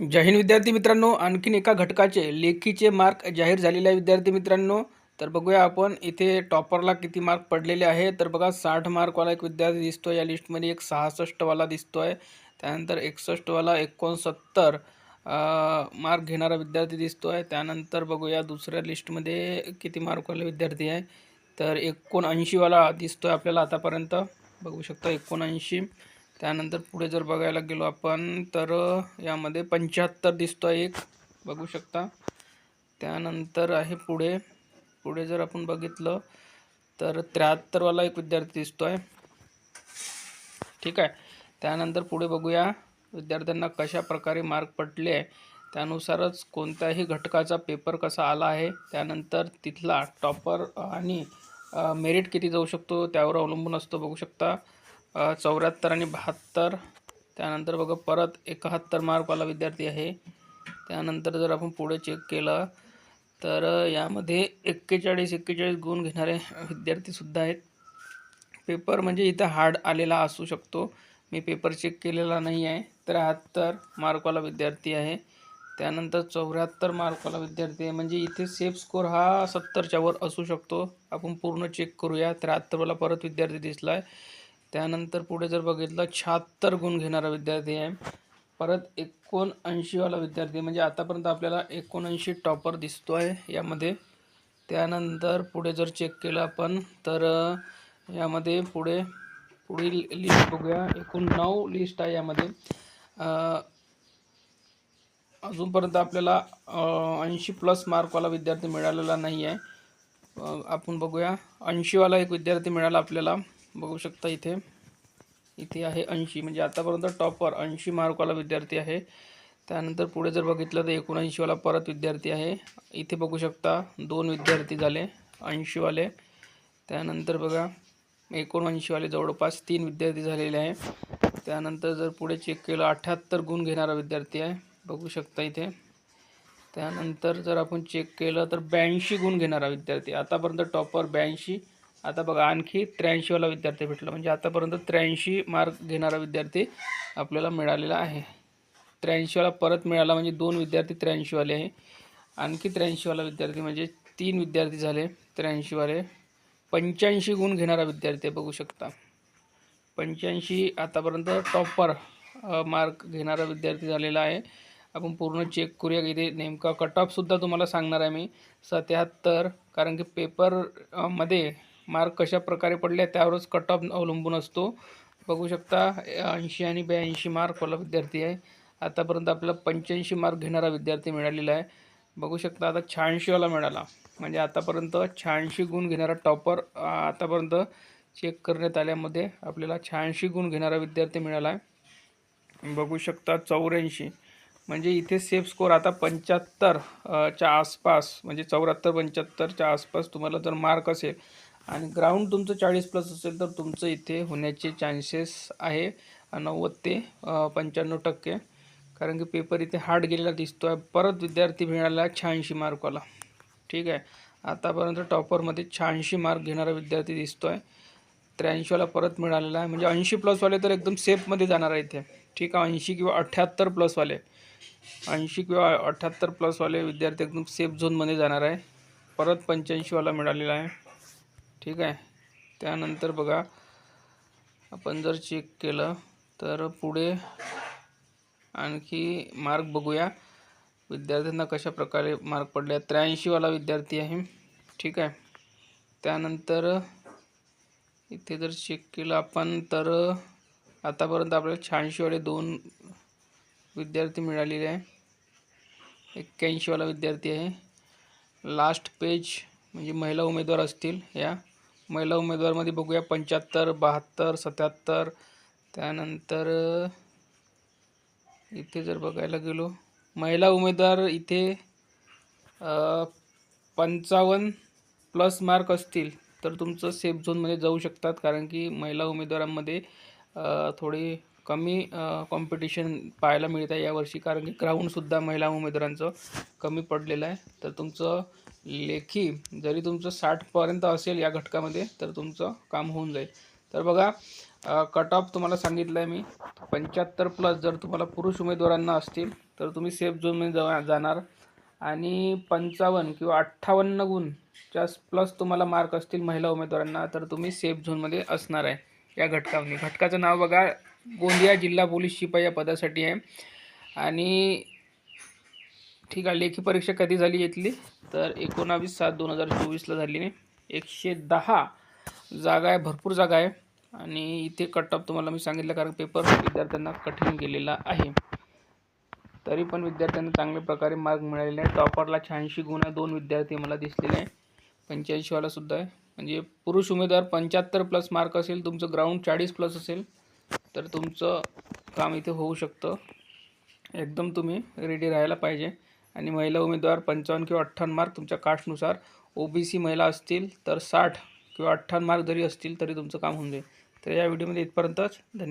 जय हिंद विद्यार्थी मित्रांनो आणखीन एका घटकाचे लेखीचे मार्क जाहीर झालेले आहे विद्यार्थी मित्रांनो. तर बघूया आपण इथे टॉपरला किती मार्क पडलेले आहे. तर बघा साठ मार्कवाला एक विद्यार्थी दिसतो या लिस्टमध्ये एक सहासष्टवाला दिसतो आहे त्यानंतर एकसष्टवाला एकोणसत्तर मार्क घेणारा विद्यार्थी दिसतो आहे त्यानंतर बघूया दुसऱ्या लिस्टमध्ये किती मार्कवाले विद्यार्थी आहे. तर एकोणऐंशीवाला दिसतो आहे आपल्याला आतापर्यंत. बघू शकता एकोणऐंशी. त्यानंतर पुढे जर बघायला गेलो आपण तर यामध्ये पंच्याहत्तर दिसतो आहे एक. बघू शकता. त्यानंतर आहे पुढे. पुढे जर आपण बघितलं तर त्र्याहत्तरवाला एक विद्यार्थी दिसतो आहे ठीक आहे. त्यानंतर पुढे बघूया विद्यार्थ्यांना कशा प्रकारे मार्क पडले आहे त्यानुसारच कोणत्याही घटकाचा पेपर कसा आला आहे. त्यानंतर तिथला टॉपर आणि मेरिट किती जाऊ शकतो त्यावर अवलंबून असतो. बघू शकता. चौऱ्याहत्तर आणि बहात्तर. त्यानंतर बघा परत एकाहत्तर मार्कवाला विद्यार्थी आहे. त्यानंतर जर आपण पुढे चेक केलं तर यामध्ये एक्केचाळीस एक्केचाळीस गुण घेणारे विद्यार्थीसुद्धा आहेत. पेपर म्हणजे इथं हार्ड आलेला असू शकतो. मी पेपर चेक केलेला नाही आहे. त्र्याहत्तर मार्कवाला विद्यार्थी आहे. त्यानंतर चौऱ्याहत्तर मार्कवाला विद्यार्थी आहे. म्हणजे इथे सेफ स्कोर हा सत्तरच्या वर असू शकतो. आपण पूर्ण चेक करूया. त्र्याहत्तरवाला परत विद्यार्थी दिसला आहे त्यानंतर पुढे जर बघितलं शहात्तर गुण घेणारा विद्यार्थी आहे. परत एकोणऐंशीवाला विद्यार्थी म्हणजे आतापर्यंत आपल्याला एकोणऐंशी टॉपर दिसतो आहे यामध्ये. त्यानंतर पुढे जर चेक केलं आपण तर यामध्ये पुढे पुढील लिस्ट बघूया. एकूण नऊ लिस्ट आहे यामध्ये. अजूनपर्यंत आपल्याला ऐंशी प्लस मार्कवाला विद्यार्थी मिळालेला नाही आहे आपण बघूया. ऐंशीवाला एक विद्यार्थी मिळाला आपल्याला. बघू शकता इथे. इथे आहे ऐंशी म्हणजे आतापर्यंत टॉपर ऐंशी मार्कवाला विद्यार्थी आहे. त्यानंतर पुढे जर बघितलं तर एकोणऐंशीवाला परत विद्यार्थी आहे. इथे बघू शकता दोन विद्यार्थी झाले ऐंशीवाले. त्यानंतर बघा एकोणऐंशीवाले जवळपास तीन विद्यार्थी झालेले आहे. त्यानंतर जर पुढे चेक केलं अठ्ठ्याहत्तर गुण घेणारा विद्यार्थी आहे. बघू शकता इथे. त्यानंतर जर आपण चेक केलं तर ब्याऐंशी गुण घेणारा विद्यार्थी आतापर्यंत टॉपर ब्याऐंशी आता बघा आणखी त्र्याऐंशीवाला विद्यार्थी भेटला. म्हणजे आतापर्यंत त्र्याऐंशी मार्क घेणारा विद्यार्थी आपल्याला मिळालेला आहे. त्र्याऐंशीवाला परत मिळाला म्हणजे दोन विद्यार्थी त्र्याऐंशीवाले आहे. आणखी त्र्याऐंशीवाला विद्यार्थी म्हणजे तीन विद्यार्थी झाले त्र्याऐंशीवाले पंच्याऐंशी गुण घेणारा विद्यार्थी बघू शकता. पंच्याऐंशी आतापर्यंत टॉपर मार्क घेणारा विद्यार्थी झालेला आहे. आपण पूर्ण चेक करूया इथे नेमका कट ऑफसुद्धा तुम्हाला सांगणार आहे मी. सत्याहत्तर कारण की पेपरमध्ये मार्क कशा प्रकारे पडले त्यावरच कट ऑफ अवलंबून असतो. बघू शकता ऐंशी आणि ब्याऐंशी मार्कवाला विद्यार्थी आहे. आतापर्यंत आपल्याला पंच्याऐंशी मार्क घेणारा विद्यार्थी मिळालेला आहे. बघू शकता आता शहाऐंशीवाला मिळाला. म्हणजे आतापर्यंत शहाऐंशी गुण घेणारा टॉपर आतापर्यंत चेक करण्यात आल्यामध्ये आपल्याला शहाऐंशी गुण घेणारा विद्यार्थी मिळाला आहे. बघू शकता चौऱ्याऐंशी. म्हणजे इथे सेफ स्कोर आता पंच्याहत्तरच्या आसपास म्हणजे चौऱ्याहत्तर पंच्याहत्तरच्या आसपास तुम्हाला जर मार्क असेल आणि ग्राउंड तुमचं चाळीस प्लस असेल तर तुमचं इथे होण्याचे चान्सेस आहे नव्वद ते पंच्याण्णव टक्के. कारण की पेपर इथे हार्ड गेलेला दिसतो आहे परत विद्यार्थी मिळाला शहाऐंशी मार्कवाला ठीक आहे? आतापर्यंत टॉपरमध्ये शहाऐंशी मार्क घेणारा विद्यार्थी दिसतो आहे त्र्याऐंशीवाला परत मिळालेला आहे. म्हणजे ऐंशी प्लसवाले तर एकदम सेफमध्ये जाणार आहे इथे. ठीक आहे? ऐंशी किंवा अठ्ठ्याहत्तर प्लसवाले ऐंशी किंवा अठ्ठ्याहत्तर प्लसवाले विद्यार्थी एकदम सेफ झोनमध्ये जाणार आहे. परत पंच्याऐंशीवाला मिळालेला आहे. ठीक आहे. त्यानंतर बघा आपण जर चेक केलं तर पुढे आणखी मार्क बघूया. विद्यार्थ्यांना कशा प्रकारे मार्क पडले त्र्याऐंशीवाला विद्यार्थी आहे. ठीक आहे. त्यानंतर इथे जर चेक केलं आपण तर आतापर्यंत आपल्याला शहाऐंशीवाले दोन विद्यार्थी मिळालेले आहे. एक्क्याऐंशीवाला विद्यार्थी आहे. लास्ट पेज म्हणजे महिला उमेदवार असतील या. महिला उमेदवारमध्ये बघूया. पंच्याहत्तर बहात्तर सत्याहत्तर. त्यानंतर इथे जर बघायला गेलो महिला उमेदवार इथे पंचावन्न प्लस मार्क असतील तर तुमचं सेफ झोनमध्ये जाऊ शकतात. कारण की महिला उमेदवारांमध्ये थोडी कमी कॉम्पिटिशन पाहायला मिळत आहे यावर्षी. कारण की ग्राउंडसुद्धा महिला उमेदवारांचं कमी पडलेलं आहे. तर तुमचं लेखी जरी तुमचं साठपर्यंत असेल या घटकामध्ये तर तुमचं काम होऊन जाईल. तर बघा कट ऑफ तुम्हाला सांगितलं आहे मी. पंच्याहत्तर प्लस जर तुम्हाला पुरुष उमेदवारांना असतील तर तुम्ही सेफ झोनमध्ये जा जाणार. आणि पंचावन्न किंवा अठ्ठावन्न गुणच्या प्लस तुम्हाला मार्क असतील महिला उमेदवारांना तर तुम्ही सेफ झोनमध्ये असणार आहे या घटकामध्ये घटकाचं नाव बघा गोंदिया जिल्हा पोलीस शिपाई या पदासाठी आहे. आणि ठीक आहे लेखी परीक्षा कधी झाली इथली तर एकोणावीस सात दोन हजार चोवीसला झाली नाही एकशे दहा जागा आहे भरपूर जागा आहे. आणि इथे कट ऑफ तुम्हाला मी सांगितलं कारण पेपर विद्यार्थ्यांना कठीण गेलेला आहे. तरी पण विद्यार्थ्यांना चांगल्या प्रकारे मार्क मिळालेले आहे टॉपरला शहाऐंशी गुण आहे दोन विद्यार्थी मला दिसलेले आहे पंच्याऐंशीवाला सुद्धा आहे. म्हणजे पुरुष उमेदवार पंच्याहत्तर प्लस मार्क असेल तुमचं ग्राउंड चाळीस प्लस असेल तर तुमचं काम इथे होऊ शकतं. एकदम तुम्ही रेडी राहायला पाहिजे. आणि महिला उमेदवार पंचावन्न किंवा अठ्ठावन्न मार्क तुमच्या कास्टनुसार. ओ बी सी महिला असतील तर साठ किंवा अठ्ठावन्न मार्क जरी असतील तरी तुमचं काम होऊन जाईल. तर या व्हिडिओमध्ये इथपर्यंतच धन्यवाद.